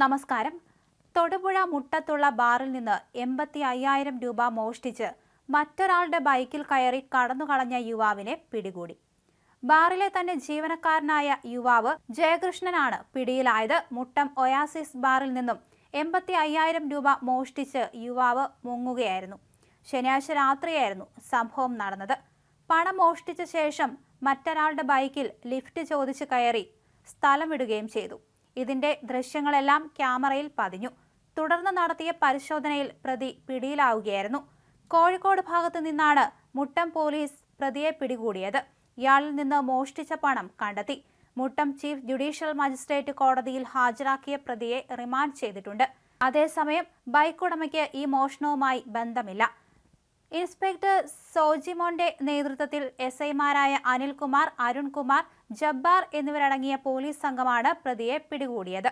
നമസ്കാരം. തൊടുപുഴ മുട്ടത്തുള്ള ബാറിൽ നിന്ന് എൺപത്തി അയ്യായിരം രൂപ മോഷ്ടിച്ച് മറ്റൊരാളുടെ ബൈക്കിൽ കയറി കടന്നുകളഞ്ഞ യുവാവിനെ പിടികൂടി. ബാറിലെ തന്നെ ജീവനക്കാരനായ യുവാവ് ജയകൃഷ്ണനാണ് പിടിയിലായത്. മുട്ടം ഒയാസിസ് ബാറിൽ നിന്നും എൺപത്തി അയ്യായിരം രൂപ മോഷ്ടിച്ച് യുവാവ് മുങ്ങുകയായിരുന്നു. ശനിയാഴ്ച രാത്രിയായിരുന്നു സംഭവം നടന്നത്. പണം മോഷ്ടിച്ച ശേഷം മറ്റൊരാളുടെ ബൈക്കിൽ ലിഫ്റ്റ് ചോദിച്ച് കയറി സ്ഥലം വിടുകയും ചെയ്തു. ഇതിന്റെ ദൃശ്യങ്ങളെല്ലാം ക്യാമറയിൽ പതിഞ്ഞു. തുടർന്ന് നടത്തിയ പരിശോധനയിൽ പ്രതി പിടിയിലാവുകയായിരുന്നു. കോഴിക്കോട് ഭാഗത്തു നിന്നാണ് മുട്ടം പോലീസ് പ്രതിയെ പിടികൂടിയത്. ഇയാളിൽ നിന്ന് മോഷ്ടിച്ച പണം കണ്ടെത്തി. മുട്ടം ചീഫ് ജുഡീഷ്യൽ മജിസ്ട്രേറ്റ് കോടതിയിൽ ഹാജരാക്കിയ പ്രതിയെ റിമാൻഡ് ചെയ്തിട്ടുണ്ട്. അതേസമയം ബൈക്ക് ഉടമയ്ക്ക് ഈ മോഷണവുമായി ബന്ധമില്ല. ഇൻസ്പെക്ടർ സോജിമോന്റെ നേതൃത്വത്തിൽ എസ് ഐമാരായ അനിൽകുമാർ അരുൺകുമാർ ജബ്ബാർ എന്നിവരടങ്ങിയ പോലീസ് സംഘമാണ് പ്രതിയെ പിടികൂടിയത്.